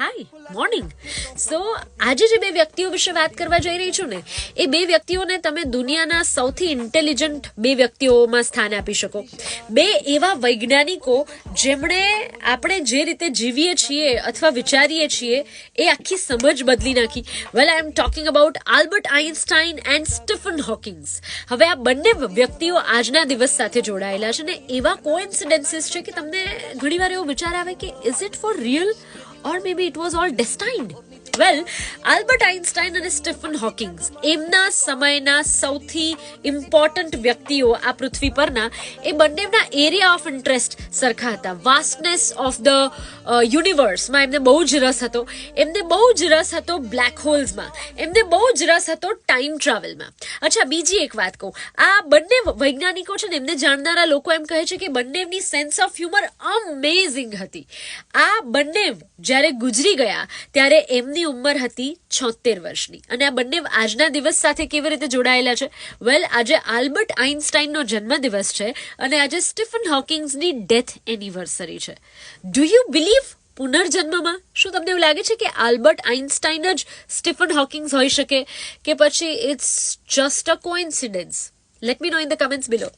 હાય morning સો આજે જે બે વ્યક્તિઓ વિશે વાત કરવા જઈ રહી છું ને, એ બે વ્યક્તિઓને તમે દુનિયાના સૌથી ઇન્ટેલિજન્ટ બે વ્યક્તિઓમાં સ્થાન આપી શકો. બે એવા વૈજ્ઞાનિકો જેમણે આપણે જે રીતે જીવીએ છીએ અથવા વિચારીએ છીએ, એ આખી સમજ બદલી નાખી. Well I am talking about Albert Einstein and Stephen Hawkings હવે આ બંને વ્યક્તિઓ આજના દિવસ સાથે જોડાયેલા છે ને, એવા કોઇન્સિડન્સીસ છે કે તમને ઘણીવાર એવો વિચાર આવે કે is it for real or maybe it was all destined well Albert Einstein અને સ્ટીફન હોકિંગ્સ એમના સમયના સૌથી ઇમ્પોર્ટન્ટ વ્યક્તિઓ આ પૃથ્વી પરના. એ બંનેના એરિયા ઓફ ઇન્ટરેસ્ટ સરખા હતા. વાસ્ટનેસ ઓફ ધ યુનિવર્સમાં એમને બહુ જ રસ હતો. એમને બહુ જ રસ હતો બ્લેક હોલ્સમાં એમને બહુ જ રસ હતો ટાઈમ ટ્રાવેલમાં અચ્છા, બીજી એક વાત કહું. આ બંને વૈજ્ઞાનિકો છે ને એમને જાણનારા લોકો એમ કહે છે કે બંનેની સેન્સ ઓફ હ્યુમર અમેઝિંગ હતી. આ બંને જ્યારે ગુજરી ગયા, ત્યારે એમની ઉંમર હતી છોતેર વર્ષની. અને આ બંને આજના દિવસ સાથે કેવી રીતે જોડાયેલા છે? વેલ આજે આલ્બર્ટ આઇન્સ્ટાઇનનો જન્મદિવસ છે અને આજે સ્ટીફન હોકિંગ્સની ડેથ એનિવર્સરી છે. ડુ યુ બિલીવ પુનર્જન્મમાં? શું તમને એવું લાગે છે કે આલ્બર્ટ આઇન્સ્ટાઇન જ સ્ટીફન હોકિંગ્સ હોઈ શકે? કે પછી it's just a coincidence let me know in the comments below